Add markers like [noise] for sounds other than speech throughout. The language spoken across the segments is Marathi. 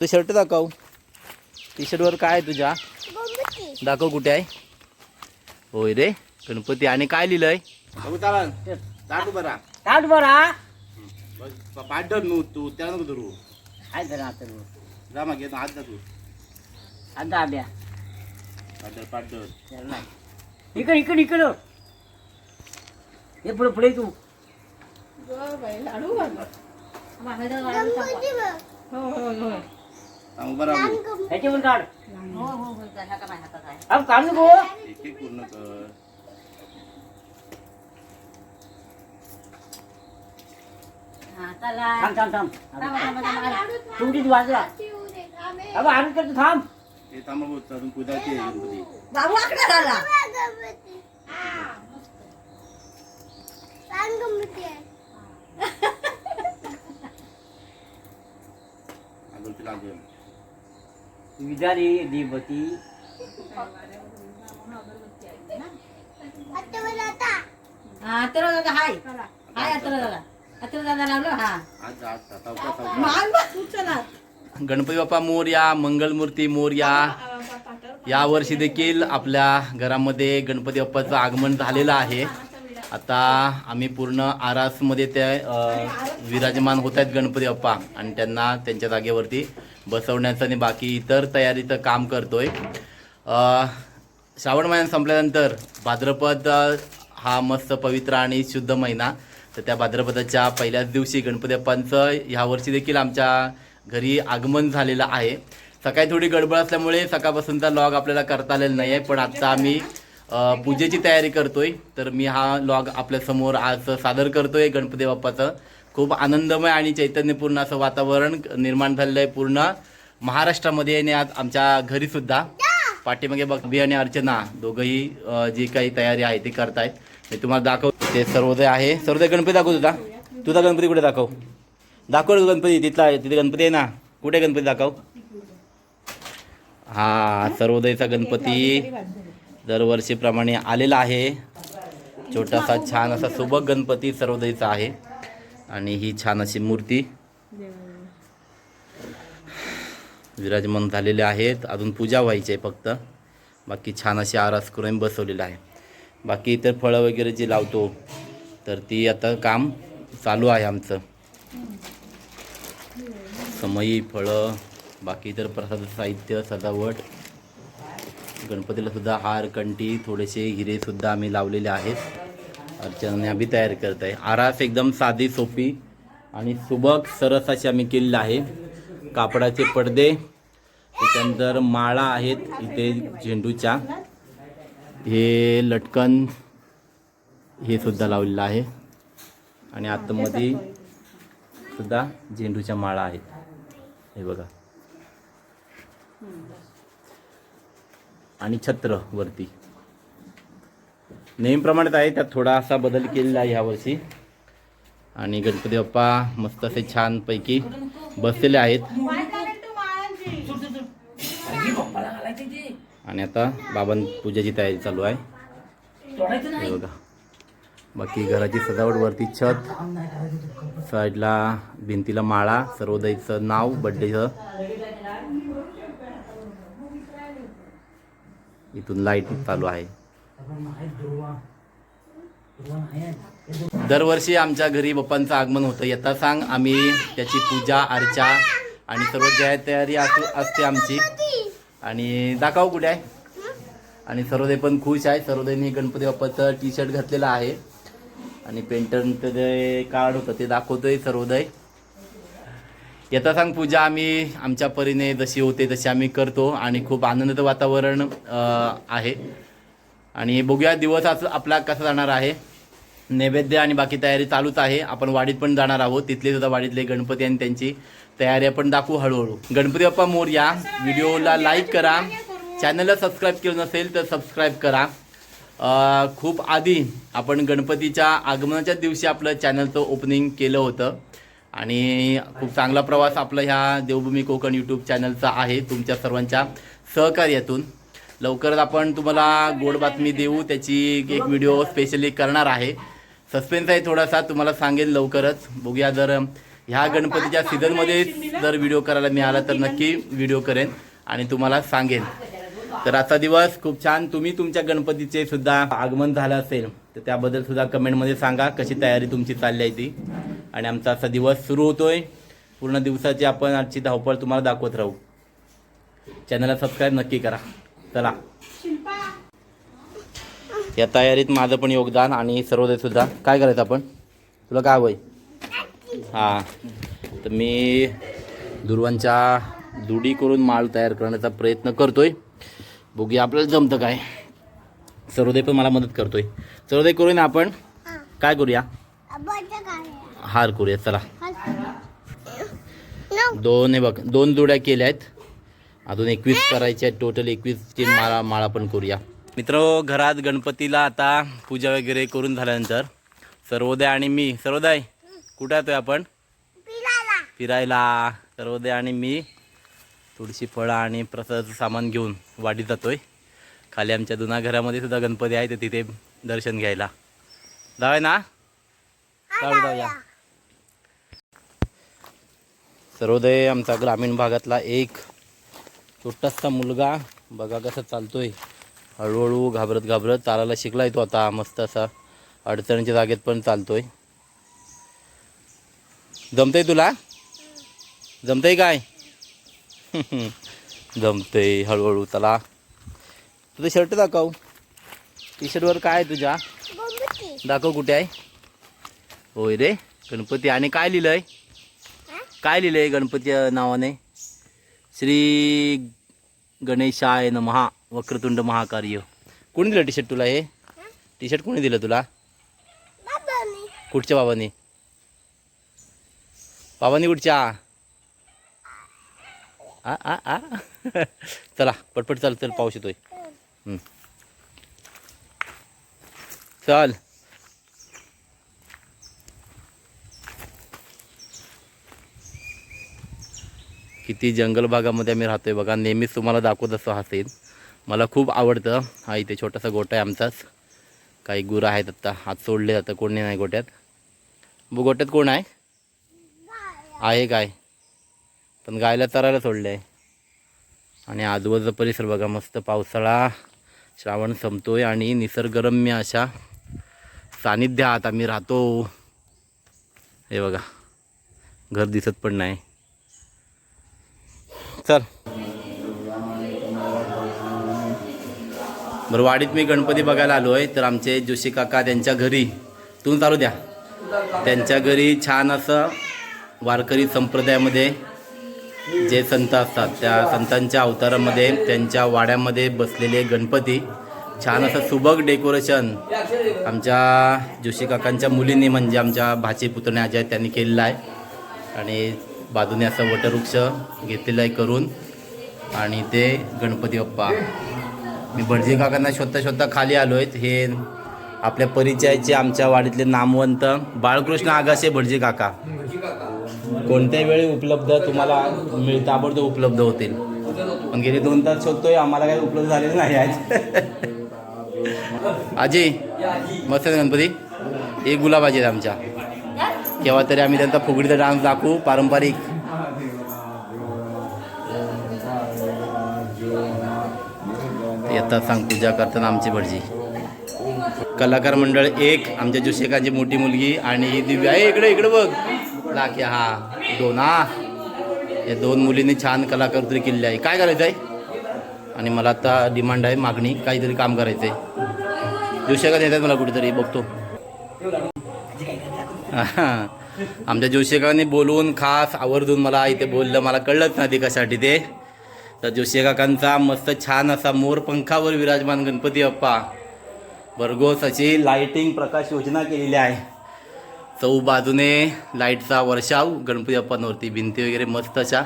तू शर्ट दाखव. टी शर्टवर काय आहे तुझ्या? दाखव कुठे आहे? होय रे गणपती. आणि काय लिहिलंय? चालू बरा बरा पाठर नू तू त्या नको धरू. हाय धरा आता जा मग येतो आज जा तू. आब्या. इकडे इकडे इकडं. हे पुढे पुढे तू. सांगू बरा बघू. ह्याच्यावर काढ अब काढ नको एक एक पूर्ण कर थांब थांब थांब तुमची वाजला अब आम्ही करतो थांब हे थांबा भाऊ, अजून पूजाची आहे गणपती बाबू आकडा झाला अजून ती लागेल हा दादा हाय. हाय अत्र दादा अत्र दादा लावलं हा बस उचला गणपती बाप्पा मोर्या मंगलमूर्ती मोर्या. या वर्षी देखील आपल्या घरामध्ये गणपती बाप्पाचं आगमन झालेलं आहे. आता आम्ही पूर्ण आरासमध्ये त्या विराजमान होत आहेत गणपती बाप्पा. आणि त्यांना त्यांच्या जागेवरती बसवण्याचं आणि बाकी इतर तयारीचं काम करतोय. श्रावण महिना संपल्यानंतर भाद्रपद हा मस्त पवित्र आणि शुद्ध महिना. तर त्या भाद्रपदाच्या पहिल्याच दिवशी गणपती बाप्पांचं ह्यावर्षी देखील आमच्या घरी आगमन झालेलं आहे. सकाळी थोडी गडबड असल्यामुळे सकाळपासूनचा लॉग आपल्याला करता आलेला नाही आहे पण आत्ता आम्ही पूजेची तयारी करतोय. तर मी हा लॉग आपल्यासमोर आज सादर करतोय गणपती बाप्पाचं. खूप आनंदमय आणि चैतन्यपूर्ण असं वातावरण निर्माण झालेलं आहे पूर्ण. महाराष्ट्रामध्ये आणि आज आमच्या घरीसुद्धा पाठीमागे बघ बी आणि अर्चना दोघंही जी काही तयारी आहे ती करतायत. मी तुम्हाला दाखव ते सर्वोदय आहे. सर्वोदय गणपती दाखव तुझा. तुझा गणपती कुठे दाखव? दाखव रे गणपती तिथला आहे तिथे गणपती आहे ना. कुठे गणपती दाखव? हा सर्वोदयचा गणपती दरवर्षीप्रमाणे आलेला आहे. छोटासा छान असा सुबक गणपती सर्वोदयचा आहे. आणि ही छान अशी मूर्ती. विराजमान झालेले आहेत. अजून पूजा व्हायची आहे फक्त. बाकी छान अशी आरास करून बसवलेलं आहे. बाकी इतर फळं वगैरे जी लावतो तर ती आता काम चालू आहे आमचं. समयी फळं बाकी इतर प्रसाद साहित्य सजावट. गणपतीला सुद्धा हार कंठी थोडेसे हिरेसुद्धा आम्ही लावलेले आहेत. अर्चनाने आम्ही तयार करत आहे. आरास एकदम साधी सोपी आणि सुबक सरस अशी आम्ही केलेली आहे. कापडाचे पडदे त्याच्यानंतर माळा आहेत इथे झेंडूच्या. हे लटकन हे सुद्धा लावलेलं आहे. आणि आतमध्ये सुद्धा झेंडूच्या माळा आहेत. हे बघा. आणि छत्र वरती. नेहमीप्रमाणेच आहे त्यात थोडासा बदल केलेला आहे ह्यावर्षी आणि गणपती बाप्पा मस्त असे छानपैकी बसलेले आहेत. आणि आता बाबां पूजेची तयारी चालू आहे. हे बघा. बाकी घराची सजावट वरती छत साईडला भिंतीला माळा सर्वोदयचं नाव बड्डेचं इथून लाइट चालू आहे. दरवर्षी आमच्या घरी बाप्पांचं आगमन होतं. येता सांग आम्ही त्याची पूजा अर्चा आणि सर्व जय तयारी असू असते आमची. आणि दाखव कुठे आहे. आणि सर्वोदय पण खुश आहे. सर्वोदयने गणपती बाप्पाचं टी शर्ट घातलेलं आहे. आणि पेंटरचं जे कार्ड होतं ते दाखवतोय सर्वोदय येता सांग पूजा आम्ही आमच्या परीने जशी होते तशी आम्ही करतो. आणि खूप आनंदाचं वातावरण आहे. आणि बघूया दिवस आज आपला कसा जाणार आहे. नैवेद्य आणि बाकी तयारी चालूच आहे. आपण वाडीत पण जाणार आहोत. तिथले सुद्धा वाडीतले गणपती आणि त्यांची तयारी आपण दाखवू हळूहळू. गणपती बाप्पा मोर्या व्हिडिओला लाईक करा. चॅनलला सबस्क्राईब केलं नसेल तर सबस्क्राईब करा. खूप आधी आपण गणपतीच्या आगमनाच्या दिवशी आपलं चॅनलचं ओपनिंग केलं होतं. आणि खूप चांगला प्रवास आपला ह्या देवभूमी कोकण यूट्यूब चॅनलचा आहे. तुमच्या सर्वांच्या सहकार्यातून. लवकरच आपण तुम्हाला गोड बातमी देऊ. त्याची एक व्हिडिओ स्पेशली करणार आहे. सस्पेन्स आहे थोडासा तुम्हाला सांगेल लवकरच. बघूया जर ह्या गणपतीच्या सीझनमध्ये जर व्हिडिओ करायला मिळाला तर नक्की व्हिडिओ करेन आणि तुम्हाला सांगेन. तर आजचा दिवस खूप छान. तुम्ही तुमच्या गणपतीचे सुद्धा आगमन झालं असेल तर त्याबद्दल सुद्धा कमेंटमध्ये सांगा. कशी तयारी तुमची चालली आहे ती? आणि आमचा असा दिवस सुरू होतोय. पूर्ण दिवसाची आपण आजची धावपळ तुम्हाला दाखवत राहू. चॅनलला सबस्क्राईब नक्की करा. चला. या तयारीत माझं पण योगदान आणि सर्वोदय सुद्धा. काय करायचं आपण? तुला काय हवंय? हां. तर मी दुर्वांच्या दुडी करून माल तयार करण्याचा प्रयत्न करतोय. बघूया आपल्याला जमतं काय. सर्वोदय पण मला मदत करतोय. सर्वोदय करूया ना आपण? काय करूया? हार करूया. चला. दोन हे बघ दोन दुड्या केल्या आहेत. अजून एकवीस करायच्या आहेत टोटल एकवीसची माळा माळा पण करूया. मित्र घरात गणपतीला आता पूजा वगैरे करून झाल्यानंतर सर्वोदय आणि मी सर्वोदय कुठे येतोय आपण? फिरायला. सर्वोदय आणि मी थोडीशी फळं आणि प्रसादाचं सामान घेऊन वाडीत जातोय. खाली आमच्या जुन्या घरामध्ये सुद्धा गणपती आहे तर तिथे दर्शन घ्यायला. जाऊया ना? जाऊ जाऊया. सर्वोदय आमचा ग्रामीण भागातला एक छोटासा मुलगा. बघा कसं चालतोय. हळूहळू घाबरत घाबरत चालायला शिकलाय तो आता मस्त असा अडचणीच्या जागेत पण चालतोय. जमतंय तुला? जमतंय काय? [laughs] जमतंय हळूहळू चला. तुझं शर्ट दाखव. टी शर्टवर काय आहे तुझ्या? दाखव कुठे आहे? होय रे गणपती. आणि काय लिहिलंय? काय लिहिलंय गणपती नावाने? श्री गणेशाय नमहा वक्रतुंड महाकार्य. कोणी दिलं टी शर्ट तुला हे? टी शर्ट कोणी दिलं तुला? कुठच्या बाबांनी? बाबांनी कुठच्या? आ आ आ. [laughs] चला पटपट चाल चल पाऊस येतोय. चल. किती जंगल भागामध्ये आम्ही राहतोय बघा. नेहमीच तुम्हाला दाखवत असतो हा सीन मला खूप आवडतं. हा इथे छोटासा गोटा आहे आमचाच. काही गुरं आहेत आत्ता हात सोडले जातं कोणी नाही गोट्यात बघ गोट्यात कोण आहे? आहे काय? पण गायला चरायला सोडले आहे आणि आजूबाजूचा परिसर बघा. मस्त पावसाळा. श्रावण संपतोय आणि निसर्गरम्य अशा सानिध्यात आम्ही राहतो. हे बघा. घर दिसत पण नाही. चल. बरं वाडीत मी गणपती बघायला आलो आहे तर आमचे जोशी काका त्यांच्या घरी. तुम्ही चालू द्या. त्यांच्या घरी छान असं वारकरी संप्रदायामध्ये जे संत असतात त्या संतांच्या अवतारामध्ये त्यांच्या वाड्यामध्ये बसलेले गणपती. छान असं सुबक डेकोरेशन आमच्या जोशी काकांच्या मुलींनी म्हणजे आमच्या भाची पुतण्या ज्या त्यांनी केलेलं आहे. आणि बाजूने असं वटवृक्ष घेतलेलं आहे करून. आणि ते गणपती बाप्पा. मी भटजी काकांना शोधता शोधता खाली आलो आहेत हे आपल्या परिचयाचे आमच्या वाडीतले नामवंत बाळकृष्ण आगासे भटजी काका. कोणत्याही वेळी उपलब्ध तुम्हाला मिळ ताबडतोब उपलब्ध होतील? पण गेले दोन तास शोधतोय आम्हाला काही उपलब्ध झालेलं नाही आज. आजी मस्त आहे गणपती? एक गुलाबाजी आहेत आमच्या. केव्हा तरी आम्ही त्यांचा फुगडीचा डान्स दाखवू पारंपरिक. येतात सांग पूजा करताना आमची भटजी. कलाकार मंडळ एक आमच्या जोशेकांची मोठी मुलगी आणि दिव्या. आहे इकडे इकडे बघ. लाख्या हा दोन. हा या दोन मुलींनी छान कलाकृती केलेली आहे. काय करायचं आहे आणि मला आता डिमांड आहे मागणी काहीतरी काम करायचं आहे जोशेकात येतात मला कुठेतरी बघतो. [laughs] आमच्या जोशीकाकांनी बोलवून खास आवर्जून मला इथे बोललं. मला कळलंच नाही ते कशासाठी ते. तर जोशी काकांचा मस्त छान असा मोर पंखावर विराजमान गणपती बाप्पा भरघोस अशी लाइटिंग प्रकाश योजना केलेली आहे. चौ बाजूने लाईटचा वर्षाव गणपती बाप्पांवरती भिंती वगैरे मस्त अशा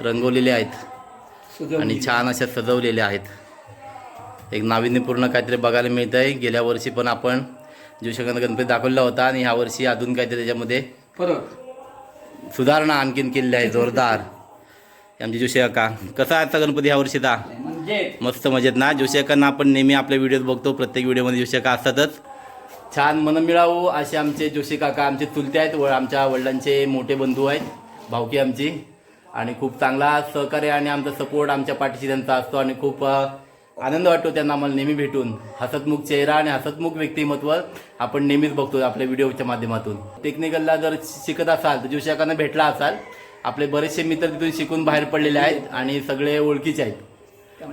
रंगवलेल्या आहेत. आणि छान अशा सजवलेल्या आहेत. एक नाविन्यपूर्ण काहीतरी बघायला मिळतं आहे गेल्या वर्षी पण आपण जोशीकांत गणपती दाखवला होता आणि ह्या वर्षी अजून काहीतरी त्याच्यामध्ये फरक सुधारणा आणखीन केलेली आहे जोरदार. आमचे जोशी काका कसा आहे आजचा गणपती ह्या वर्षीचा? मस्त मजेत ना? जोशी काकांना आपण नेहमी आपल्या व्हिडिओत बघतो प्रत्येक व्हिडिओमध्ये जोशी काका असतातच. छान मन मिळावं असे आमचे जोशी काका आमचे चुलते आहेत व आमच्या वडिलांचे मोठे बंधू आहेत भावकी आमची. आणि खूप चांगला सहकार्य आणि आमचा सपोर्ट आमच्या पाठीशी त्यांचा असतो आणि खूप आनंद वाटतो त्यांना आम्हाला नेहमी भेटून. हसतमुख चेहरा आणि हसतमुख व्यक्तिमत्व आपण नेहमीच बघतो आपल्या व्हिडिओच्या माध्यमातून. टेक्निकलला जर शिकत असाल तर जोशी काकांना भेटला असाल आपले बरेचसे मित्र तिथून शिकून बाहेर पडलेले आहेत आणि सगळे ओळखीचे आहेत.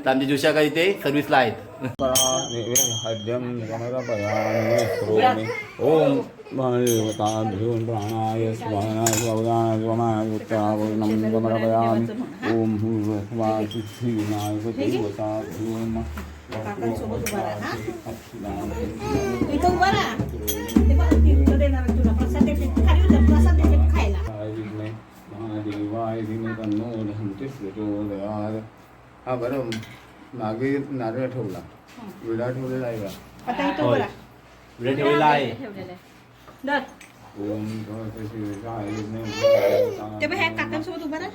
तर आमचे जोशी काका इथे सर्व्हिसला आहेत. [laughs] हद्यम गमरपयामि श्रोमि ॐ देवताभ्यो प्राणाय स्वाहाय स्वाहाय स्वाहाय उत्तरावरणं गमरपयामि ॐ भूर्भुवस्वासिद्धिविनायक देवताभ्यो इथं उभा राहा ते बघ, तीर्थ देणार आहे तुला प्रसाद देते खाली उतर, प्रसाद देते खायला विघ्ने महादेवाय धीमे तन्नो दहन्ति प्रचोदयात् हा बरं मागे नारळ ठेवला विडा ठेवलेला आहे का आता इथं उभा राहा. व्हिडिओ ठेवलेला आहे ठेवलेलं आहे. धर. ओम शिवाय ते बघ, ह्या काकांसोबत उभा राहा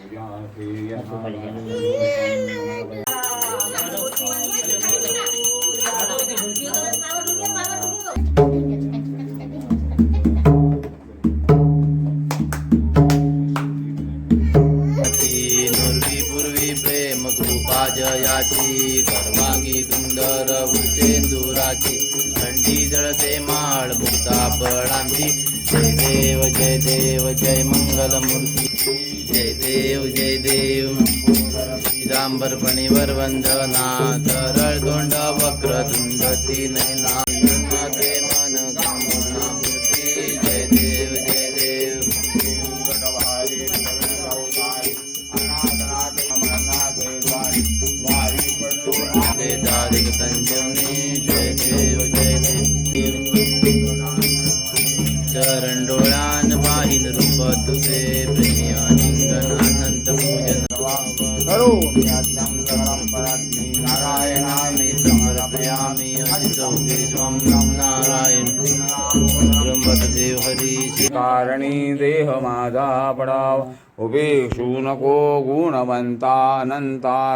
ईश्वर वंदना तरळ तोंड वक्र तुंडती नैना ते मन कामना करोमि आज्ञां सकलं परात्मे नारायणामि समर्पयामि अजितो विश्वं नारायण। ब्रह्मदेव हरी कारणी देह माझा पडाव उपेक्षू नको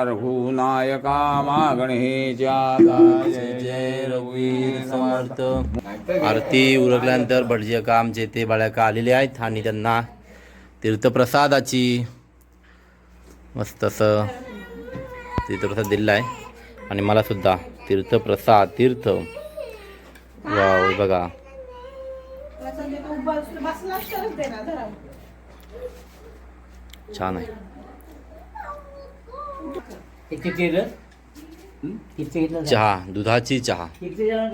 रघुनायका मागणेच्या जय जय रघुवीर समर्थ। आरती उरकल्यानंतर भटजी का आमचे ते बाळ्याका आलेले आहेत आणि त्यांना तीर्थप्रसादाची मस्त असं तीर्थप्रसाद दिलेला आहे आणि मला सुद्धा तीर्थप्रसाद तीर्थ. वाव बघा. छान आहे. चहा दुधाची चहा?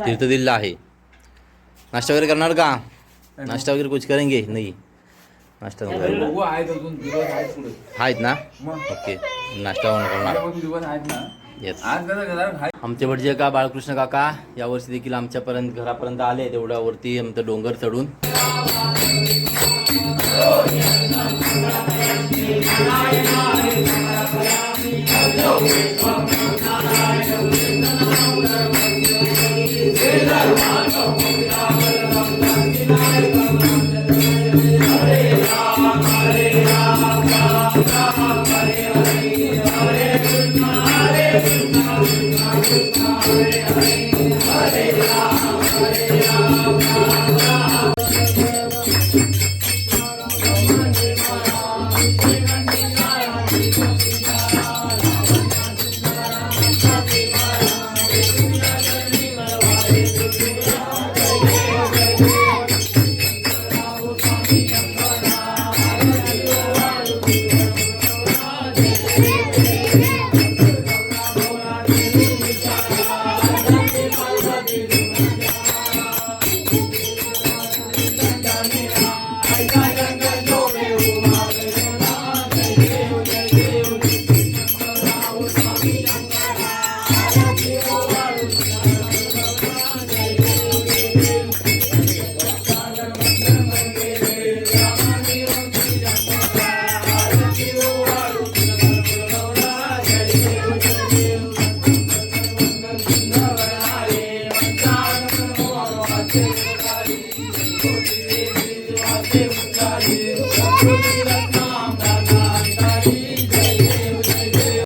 तीर्थ दिलेला आहे. नाश्ता वगैरे करणार का? नाश्ता वगैरे कुछ करेंगे? नाही. नाश्ता आहेत ना? ओके नाश्ता आमचे वडजे का बाळकृष्ण काका? यावर्षी देखील आमच्यापर्यंत घरापर्यंत आले तेवढ्या वरती आमचं डोंगर चढून.